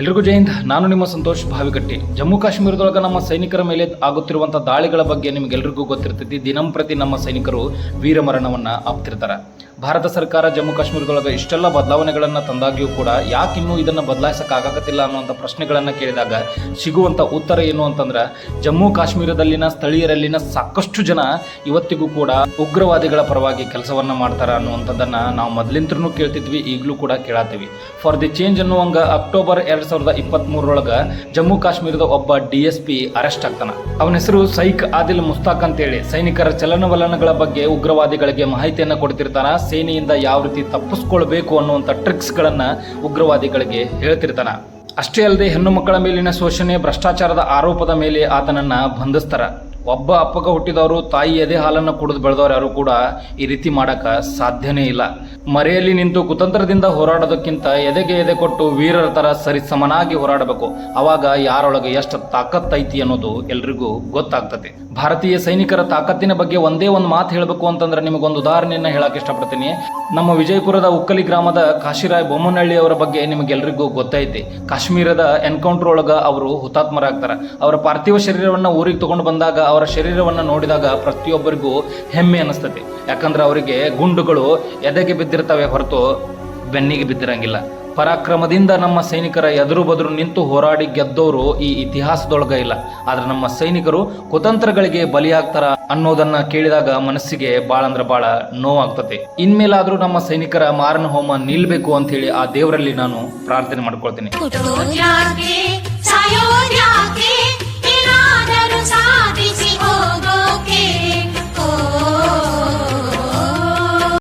ಎಲ್ರಿಗೂ ಜೈ ಹಿಂದ್. ನಾನು ನಿಮ್ಮ ಸಂತೋಷ್ ಭಾವಿಕಟ್ಟಿ ಜಮ್ಮು ಕಾಶ್ಮೀರದೊಳಗೆ ನಮ್ಮ ಸೈನಿಕರ ಮೇಲೆ ಆಗುತ್ತಿರುವಂಥ ದಾಳಿಗಳ ಬಗ್ಗೆ ನಿಮಗೆಲ್ರಿಗೂ ಗೊತ್ತಿರ್ತೈತಿ. ದಿನಂಪ್ರತಿ ನಮ್ಮ ಸೈನಿಕರು ವೀರಮರಣವನ್ನ ಆಪ್ತಿರ್ತಾರೆ. ಭಾರತ ಸರ್ಕಾರ ಜಮ್ಮು ಕಾಶ್ಮೀರದೊಳಗೆ ಇಷ್ಟೆಲ್ಲ ಬದಲಾವಣೆಗಳನ್ನು ತಂದಾಗಿಯೂ ಕೂಡ ಯಾಕೆ ಇನ್ನೂ ಇದನ್ನು ಬದಲಾಯಿಸಕ್ಕಾಗತ್ತಿಲ್ಲ ಅನ್ನುವಂಥ ಪ್ರಶ್ನೆಗಳನ್ನು ಕೇಳಿದಾಗ ಸಿಗುವಂಥ ಉತ್ತರ ಏನು ಅಂತಂದ್ರೆ, ಜಮ್ಮು ಕಾಶ್ಮೀರದಲ್ಲಿನ ಸ್ಥಳೀಯರಲ್ಲಿನ ಸಾಕಷ್ಟು ಜನ ಇವತ್ತಿಗೂ ಕೂಡ ಉಗ್ರವಾದಿಗಳ ಪರವಾಗಿ ಕೆಲಸವನ್ನ ಮಾಡ್ತಾರ ಅನ್ನುವಂಥದ್ದನ್ನ ನಾವು ಮೊದಲಿಂತ್ರನೂ ಕೇಳ್ತಿದ್ವಿ, ಈಗಲೂ ಕೂಡ ಕೇಳತ್ತೀವಿ ಫಾರ್ ದಿ ಚೇಂಜ್ ಅನ್ನುವಂಗ ಅಕ್ಟೋಬರ್ ಎರಡ್ ಸಾವಿರದ ಇಪ್ಪತ್ತ್ ಮೂರರೊಳಗ ಜಮ್ಮು ಕಾಶ್ಮೀರದ ಒಬ್ಬ ಡಿ ಎಸ್ ಪಿ ಅರೆಸ್ಟ್ ಆಗ್ತಾನ. ಅವನ ಹೆಸರು ಸೈಕ್ ಆದಿಲ್ ಮುಸ್ತಾಕ್ ಅಂತೇಳಿ. ಸೈನಿಕರ ಚಲನವಲನಗಳ ಬಗ್ಗೆ ಉಗ್ರವಾದಿಗಳಿಗೆ ಮಾಹಿತಿಯನ್ನ ಕೊಡ್ತಿರ್ತಾನ. ಸೇನೆಯಿಂದ ಯಾವ ರೀತಿ ತಪ್ಪಿಸ್ಕೊಳ್ಬೇಕು ಅನ್ನುವಂಥ ಟ್ರಿಕ್ಸ್ಗಳನ್ನ ಉಗ್ರವಾದಿಗಳಿಗೆ ಹೇಳ್ತಿರ್ತಾನ. ಅಷ್ಟೇ ಅಲ್ಲದೆ ಹೆಣ್ಣು ಮಕ್ಕಳ ಮೇಲಿನ ಶೋಷಣೆ, ಭ್ರಷ್ಟಾಚಾರದ ಆರೋಪದ ಮೇಲೆ ಆತನನ್ನ ಬಂಧಿಸ್ತಾರ. ಒಬ್ಬ ಅಪ್ಪಗ ಹುಟ್ಟಿದವರು ತಾಯಿ ಎದೆ ಹಾಲನ್ನು ಕುಡಿದು ಬೆಳೆದವರು ಯಾರು ಕೂಡ ಈ ರೀತಿ ಮಾಡಕ್ಕೆ ಸಾಧ್ಯನೇ ಇಲ್ಲ. ಮರೆಯಲ್ಲಿ ನಿಂತು ಕುತಂತ್ರದಿಂದ ಹೋರಾಡೋದಕ್ಕಿಂತ ಎದೆಗೆ ಎದೆ ಕೊಟ್ಟು ವೀರರ ತರ ಸರಿ ಸಮನಾಗಿ ಹೋರಾಡಬೇಕು. ಅವಾಗ ಯಾರೊಳಗೆ ಎಷ್ಟು ತಾಕತ್ತೈತಿ ಅನ್ನೋದು ಎಲ್ರಿಗೂ ಗೊತ್ತಾಗ್ತದೆ. ಭಾರತೀಯ ಸೈನಿಕರ ತಾಕತ್ತಿನ ಬಗ್ಗೆ ಒಂದೇ ಒಂದು ಮಾತು ಹೇಳಬೇಕು ಅಂತಂದ್ರೆ ನಿಮಗೊಂದು ಉದಾಹರಣೆಯನ್ನ ಹೇಳಕ್ಕೆ ಇಷ್ಟಪಡ್ತೀನಿ. ನಮ್ಮ ವಿಜಯಪುರದ ಉಕ್ಕಲಿ ಗ್ರಾಮದ ಕಾಶಿರಾಯ್ ಬೊಮ್ಮನಹಳ್ಳಿ ಅವರ ಬಗ್ಗೆ ನಿಮಗೆಲ್ರಿಗೂ ಗೊತ್ತೈತಿ. ಕಾಶ್ಮೀರದ ಎನ್ಕೌಂಟರ್ ಒಳಗ ಅವರು ಹುತಾತ್ಮರಾಗ್ತಾರ. ಅವರ ಪಾರ್ಥಿವ ಶರೀರವನ್ನು ಊರಿಗೆ ತಗೊಂಡು ಬಂದಾಗ ಅವರ ಶರೀರವನ್ನ ನೋಡಿದಾಗ ಪ್ರತಿಯೊಬ್ಬರಿಗೂ ಹೆಮ್ಮೆ ಅನಿಸ್ತತಿ ಯಾಕಂದ್ರೆ ಅವರಿಗೆ ಗುಂಡುಗಳು ಎದೆಗೆ ಬಿದ್ದಿರ್ತವೆ ಹೊರತು ಬೆನ್ನಿಗೆ ಬಿದ್ದಿರಂಗಿಲ್ಲ. ಪರಾಕ್ರಮದಿಂದ ನಮ್ಮ ಸೈನಿಕರ ಎದುರು ಬದುರು ನಿಂತು ಹೋರಾಡಿ ಗೆದ್ದವರು ಈ ಇತಿಹಾಸದೊಳಗ ಇಲ್ಲ. ಆದ್ರೆ ನಮ್ಮ ಸೈನಿಕರು ಕುತಂತ್ರಗಳಿಗೆ ಬಲಿಯಾಗ್ತಾರ ಅನ್ನೋದನ್ನ ಕೇಳಿದಾಗ ಮನಸ್ಸಿಗೆ ಬಾಳ ಅಂದ್ರ ಬಾಳ ನೋವಾಗ್ತದೆ. ಇನ್ಮೇಲಾದ್ರೂ ನಮ್ಮ ಸೈನಿಕರ ಮಾರನ ಹೋಮ ನಿಲ್ಬೇಕು ಅಂತ ಹೇಳಿ ಆ ದೇವರಲ್ಲಿ ನಾನು ಪ್ರಾರ್ಥನೆ ಮಾಡ್ಕೊಳ್ತೀನಿ.